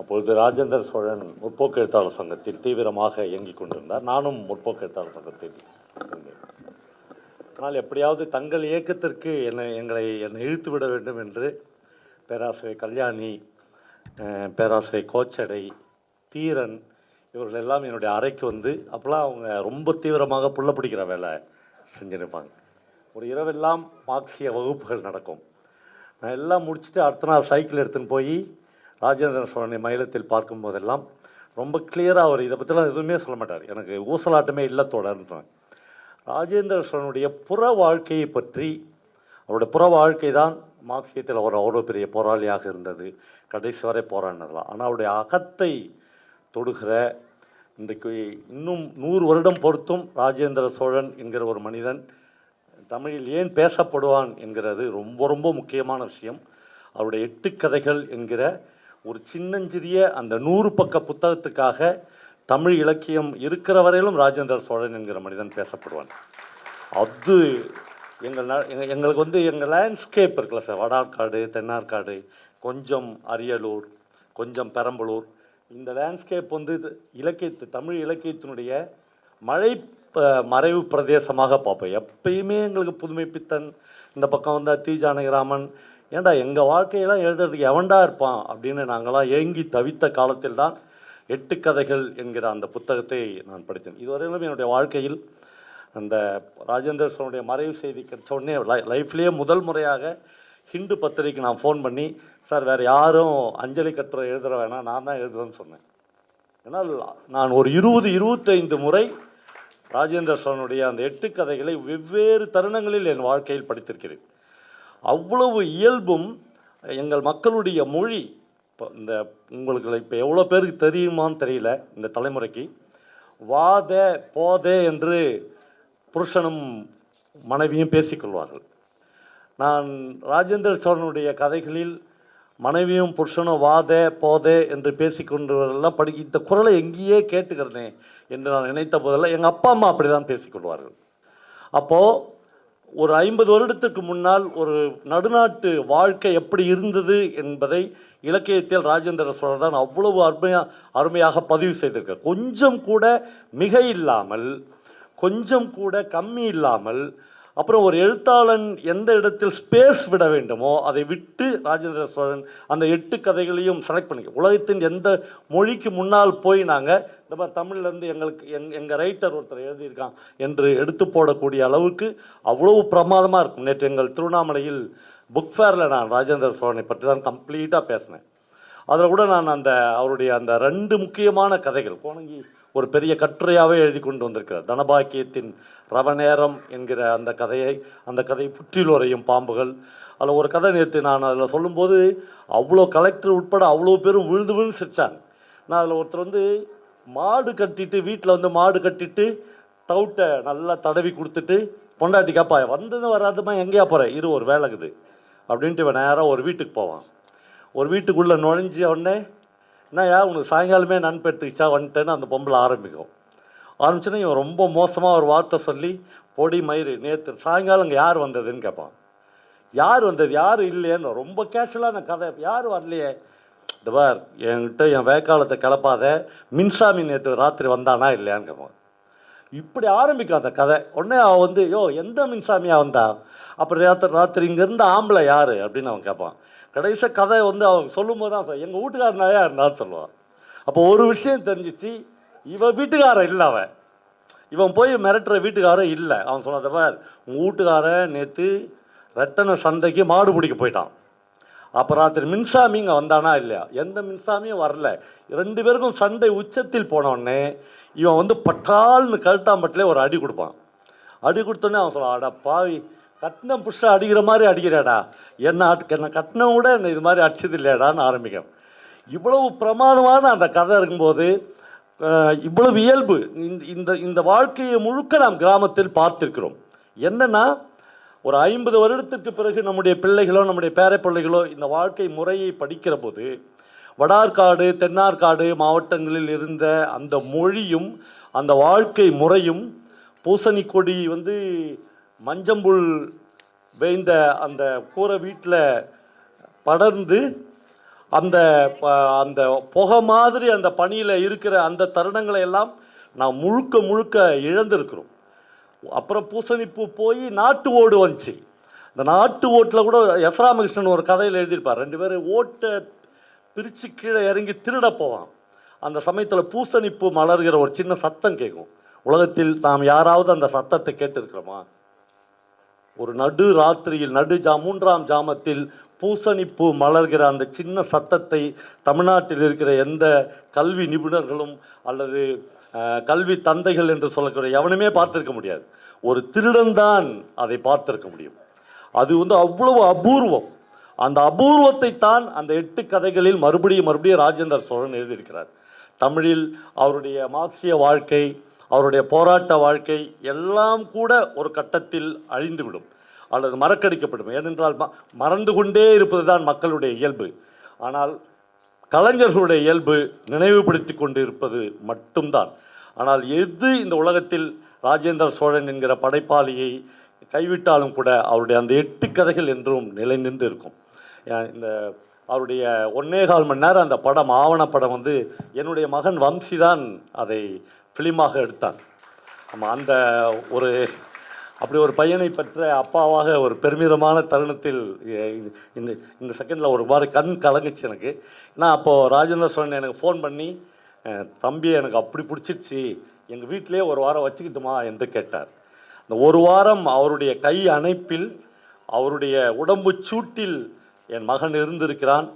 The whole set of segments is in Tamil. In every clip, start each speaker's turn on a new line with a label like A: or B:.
A: அப்பொழுது ராஜேந்திர சோழன் முற்போக்கு எழுத்தாளர் சங்கத்தில் தீவிரமாக இயங்கிக் கொண்டிருந்தார். நானும் முற்போக்கு எழுத்தாளர் சங்கத்தில் இருந்தேன். ஆனால் எப்படியாவது தங்கள் இயக்கத்திற்கு என்னை எங்களை என்னை இழுத்து விட வேண்டும் என்று பேராசிரியர் கல்யாணி பேராசிரியர் கோச்சடை தீரன் இவர்கள் எல்லாம் என்னுடைய அறைக்கு வந்து அப்போல்லாம் அவங்க ரொம்ப தீவிரமாக புள்ள பிடிக்கிற வேலை செஞ்சுருப்பாங்க. ஒரு இரவெல்லாம் மார்க்சிய வகுப்புகள் நடக்கும். நான் எல்லாம் முடிச்சுட்டு அடுத்த நாள் சைக்கிள் எடுத்துன்னு போய் ராஜேந்திர சோழனை மயிலத்தில் பார்க்கும் போதெல்லாம் ரொம்ப கிளியராக அவர் இதை பற்றிலாம் எதுவுமே சொல்ல மாட்டார். எனக்கு ஊசலாட்டமே இல்லை தொடர்ன்றாங்க ராஜேந்திர சோழனுடைய புற வாழ்க்கையை பற்றி அவருடைய புற வாழ்க்கை தான் மார்க்சியத்தில் அவர் அவ்வளோ பெரிய போராளியாக இருந்தது. கடைசி வரை போராடினதெல்லாம் ஆனால் அவருடைய அகத்தை தொடுகிற இன்றைக்கு இன்னும் நூறு வருடம் பொறுத்தும் ராஜேந்திர சோழன் என்கிற ஒரு மனிதன் தமிழில் ஏன் பேசப்படுவான் என்கிறது ரொம்ப ரொம்ப முக்கியமான விஷயம். அவருடைய எட்டு கதைகள் என்கிற ஒரு சின்னஞ்சிறிய அந்த நூறு பக்க புத்தகத்துக்காக தமிழ் இலக்கியம் இருக்கிற வரையிலும் ராஜேந்திர சோழன் என்கிற மனிதன் பேசப்படுவான். அது எங்கள் எங்களுக்கு வந்து எங்கள் லேண்ட்ஸ்கேப் இருக்குல்ல சார். வடார்காடு தென்னார்காடு கொஞ்சம் அரியலூர் கொஞ்சம் பெரம்பலூர். இந்த லேண்ட்ஸ்கேப் வந்து இலக்கியத்து தமிழ் இலக்கியத்தினுடைய மழை மறைவு பிரதேசமாக பார்ப்போம். எப்பயுமே எங்களுக்கு புதுமை பித்தன் இந்த பக்கம் வந்தால் தி ஜானகிராமன் ஏன்டா எங்கள் வாழ்க்கையெல்லாம் எழுதுறதுக்கு எவன்டா இருப்பான் அப்படின்னு நாங்களாம் ஏங்கி தவித்த காலத்தில் தான் எட்டு கதைகள் என்கிற அந்த புத்தகத்தை நான் படித்தேன். இதுவரையிலும் என்னுடைய வாழ்க்கையில் அந்த ராஜேந்திர சோழனுடைய மறைவு செய்தி கிடைச்ச உடனே லை லைஃப்லேயே முதல் முறையாக ஹிந்து பத்திரிகைக்கு நான் ஃபோன் பண்ணி சார் வேறு யாரும் அஞ்சலி கட்டுரை எழுதுற வேணாம் நான் தான் எழுதுறேன்னு சொன்னேன். ஏன்னால் நான் ஒரு இருபது இருபத்தைந்து முறை ராஜேந்திர சோழனுடைய அந்த எட்டு கதைகளை வெவ்வேறு தருணங்களில் என் வாழ்க்கையில் படித்திருக்கிறேன். அவ்வளவு இயல்பும் எங்கள் மக்களுடைய மொழி இப்போ இந்த உங்களுக்கு இப்போ எவ்வளோ பேருக்கு தெரியுமான்னு தெரியல இந்த தலைமுறைக்கு. வாத போதே என்று புருஷனும் மனைவியும் பேசிக்கொள்வார்கள் நான் ராஜேந்திர சோழனுடைய கதைகளில் மனைவியும் புருஷனும் வாதே போதே என்று பேசிக்கொண்டவர்கள்லாம் படி இந்த குரலை எங்கேயே கேட்டுக்கிறனே என்று நான் நினைத்த போதெல்லாம் எங்கள் அப்பா அம்மா அப்படி தான் பேசிக்கொள்வார்கள் அப்போது ஒரு ஐம்பது வருடத்துக்கு முன்னால் ஒரு நடுநாட்டு வாழ்க்கை எப்படி இருந்தது என்பதை இலக்கியத்தில் ராஜேந்திர சோழர் தான் அவ்வளவு அருமையாக அருமையாக பதிவு செய்திருக்கார். கொஞ்சம் கூட மிக இல்லாமல் கொஞ்சம் கூட கம்மி இல்லாமல் அப்புறம் ஒரு எழுத்தாளன் எந்த இடத்தில் ஸ்பேஸ் விட வேண்டுமோ அதை விட்டு ராஜேந்திர சோழன் அந்த எட்டு கதைகளையும் செலக்ட் பண்ணிக்க. உலகத்தின் எந்த மொழிக்கு முன்னால் போய் நாங்கள் இந்த மாதிரி தமிழ்லேருந்து எங்களுக்கு எங் எங்கள் ரைட்டர் ஒருத்தர் எழுதியிருக்கான் என்று எடுத்து போடக்கூடிய அளவுக்கு அவ்வளவு பிரமாதமாக இருக்கும். நேற்று எங்கள் திருவண்ணாமலையில் புக் ஃபேரில் நான் ராஜேந்திர சோழனை பற்றி தான் கம்ப்ளீட்டாக பேசினேன். அதில் கூட நான் அந்த அவருடைய அந்த ரெண்டு முக்கியமான கதைகள் கோணங்கி ஒரு பெரிய கட்டுரையாகவே எழுதி கொண்டு வந்திருக்கிறார். தனபாக்கியத்தின் ரவநேரம் என்கிற அந்த கதையை அந்த கதை புற்றிலுரையும் பாம்புகள். அதில் ஒரு கதை நேற்று நான் அதில் சொல்லும்போது அவ்வளோ கலெக்டர் உட்பட அவ்வளோ பேரும் விழுந்து விழுந்து சிரித்தாங்க நான் அதில் ஒருத்தர் வந்து மாடு கட்டிட்டு வீட்டில் வந்து மாடு கட்டிட்டு தவிட்டை நல்லா தடவி கொடுத்துட்டு பொண்டாட்டி கேட்பா வந்ததும் வராதுமா எங்கேயா போகிற இரு ஒரு வேலைக்குது அப்படின்ட்டு இவன் நேராக ஒரு வீட்டுக்கு போவான். ஒரு வீட்டுக்குள்ளே நுழைஞ்ச உடனே என்னையா உனக்கு சாயங்காலமே நண்பு எடுத்துக்கிச்சா வந்துட்டேன்னு அந்த பொம்பளை ஆரம்பிக்கும். ஆரம்பிச்சுன்னா இவன் ரொம்ப மோசமாக ஒரு வார்த்தை சொல்லி பொடி மயிறு நேற்று சாயங்காலம் இங்கே யார் வந்ததுன்னு கேட்பான் யார் வந்தது? யார் இல்லையேன்னு. ரொம்ப கேஷுவலான கதை யார் வரலையே? இந்த பார் என்கிட்ட என் வேக்காலத்தை கிளப்பாத மின்சாமி நேற்று ராத்திரி வந்தானா இல்லையான்னு கேட்பான் இப்படி ஆரம்பிக்கும் அந்த கதை. உடனே அவன் வந்து யோ எந்த மின்சாமியாக வந்தா? அப்புறம் ராத்திரி ராத்திரி இங்கேருந்து ஆம்பளை யார்? அப்படின்னு அவன் கேட்பான் கடைசியாக கதை வந்து அவங்க சொல்லும் போது தான் சார் எங்கள் வீட்டுக்காரனாயா இருந்தான்னு சொல்லுவான். அப்போ ஒரு விஷயம் தெரிஞ்சிச்சு இவன் வீட்டுக்காரன் இல்லை அவன். இவன் போய் மிரட்டுற வீட்டுக்காரன் இல்லை. அவன் சொன்னத பார் உங்கள் வீட்டுக்காரன் நேற்று ரெட்டனை சந்தைக்கு மாடு பிடிக்க போயிட்டான். அப்போ ராத்திரி மின்சாமி இங்கே வந்தானா இல்லையா? எந்த மின்சாமியும் வரல. ரெண்டு பேருக்கும் சண்டை உச்சத்தில் போன இவன் வந்து பட்டால்னு கழுத்தாம்பட்டிலே ஒரு அடி கொடுப்பான். அடி கொடுத்தோன்னே அவன் சொல்லுவான் அட பாவி கட்டினம் புஷ்ஷா அடிக்கிற மாதிரி அடிக்கிறேடா. என்ன என்ன கட்டினம் கூட என்ன இது மாதிரி அடிச்சது இல்லையாடான்னு ஆரம்பிக்கும். இவ்வளவு பிரமாதமான அந்த கதை இருக்கும்போது இவ்வளவு இயல்பு. இந்த இந்த இந்த வாழ்க்கையை முழுக்க நாம் கிராமத்தில் பார்த்திருக்கிறோம். என்னென்னா ஒரு ஐம்பது வருடத்திற்கு பிறகு நம்முடைய பிள்ளைகளோ நம்முடைய பேரப்பிள்ளைகளோ இந்த வாழ்க்கை முறையை படிக்கிற போது வடார்காடு தென்னார்காடு மாவட்டங்களில் இருந்த அந்த மொழியும் அந்த வாழ்க்கை முறையும் பூசணி கொடி வந்து மஞ்சம்புல் வேய்ந்த அந்த கூரை வீட்டில் படர்ந்து அந்த ப- அந்த புகை மாதிரி அந்த பணியில் இருக்கிற அந்த தருணங்களை எல்லாம் நான் முழுக்க முழுக்க இழந்திருக்கிறோம். அப்புறம் பூசணிப்பூ போய் நாட்டு ஓடு வந்துச்சு. இந்த நாட்டு ஓட்டில் கூட எஸ் ராமகிருஷ்ணன் ஒரு கதையில் எழுதியிருப்பார். ரெண்டு பேரும் ஓட்டை பிரித்து கீழே இறங்கி திருட போவான். அந்த சமயத்தில் பூசணிப்பு மலர்கிற ஒரு சின்ன சத்தம் கேட்கும். உலகத்தில் நாம் யாராவது அந்த சத்தத்தை கேட்டிருக்கிறோமா? ஒரு நடு ராத்திரியில் நடு ஜா மூன்றாம் ஜாமத்தில் பூசணிப்பூ மலர்கிற அந்த சின்ன சத்தத்தை தமிழ்நாட்டில் இருக்கிற எந்த கல்வி நிபுணர்களும் அல்லது கல்வி தந்தைகள் என்று சொல்லக்கூடிய எவனுமே பார்த்திருக்க முடியாது. ஒரு திருடன் தான் அதை பார்த்திருக்க முடியும். அது வந்து அவ்வளவு அபூர்வம். அந்த அபூர்வத்தை தான் அந்த எட்டு கதைகளில் மறுபடியும் மறுபடியும் ராஜேந்தர் சோழன் எழுதியிருக்கிறார். தமிழில் அவருடைய மார்க்சிய வாழ்க்கை அவருடைய போராட்ட வாழ்க்கை எல்லாம் கூட ஒரு கட்டத்தில் அழிந்துவிடும் அல்லது மறக்கடிக்கப்படும். ஏனென்றால் ம- மறந்து கொண்டே இருப்பது தான் மக்களுடைய இயல்பு. ஆனால் கலைஞர்களுடைய இயல்பு நினைவுபடுத்தி கொண்டு இருப்பது மட்டும்தான். ஆனால் எது இந்த உலகத்தில் ராஜேந்திர சோழன் என்கிற படைப்பாளியை கைவிட்டாலும் கூட அவருடைய அந்த எட்டு கதைகள் என்றும் நிலை நின்று இருக்கும் இந்த அவருடைய ஒன்னே கால் மணி நேரம் அந்த படம் ஆவணப்படம் வந்து என்னுடைய மகன் வம்சி தான் அதை ஃபிலிமாக எடுத்தான். ஆமாம் அந்த ஒரு அப்படி ஒரு பையனை பெற்ற அப்பாவாக ஒரு பெருமிதமான தருணத்தில் இந்த- இந்த செகண்டில் ஒரு மாதிரி கண் கலங்குச்சு எனக்கு. நான் அப்போது ராஜேந்திர சோழன் எனக்கு ஃபோன் பண்ணி தம்பி எனக்கு அப்படி பிடிச்சிருச்சு. எங்கள் வீட்டிலே ஒரு வாரம் வச்சுக்கிட்டுமா? என்று கேட்டார். இந்த ஒரு வாரம் அவருடைய கை அணைப்பில் அவருடைய உடம்பு சூட்டில் என் மகன் இருந்திருக்கிறான்.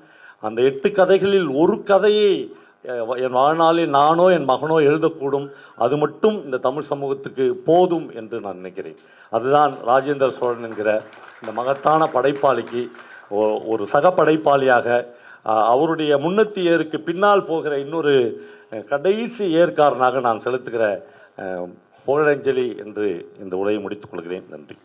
A: அந்த எட்டு கதைகளில் ஒரு கதையை என் வாழ்நாளில் நானோ என் மகனோ எழுதக்கூடும். அது மட்டும் இந்த தமிழ் சமூகத்துக்கு போதும் என்று நான் நினைக்கிறேன். அதுதான் ராஜேந்திர சோழன் என்கிற இந்த மகத்தான படைப்பாளிக்கு ஒரு சக படைப்பாளியாக அவருடைய முன்னத்தி ஏருக்கு பின்னால் போகிற இன்னொரு கடைசி ஏற்காரனாக நான் செலுத்துகிற புகழஞ்சலி என்று இந்த உரையை முடித்துக் கொள்கிறேன். நன்றி.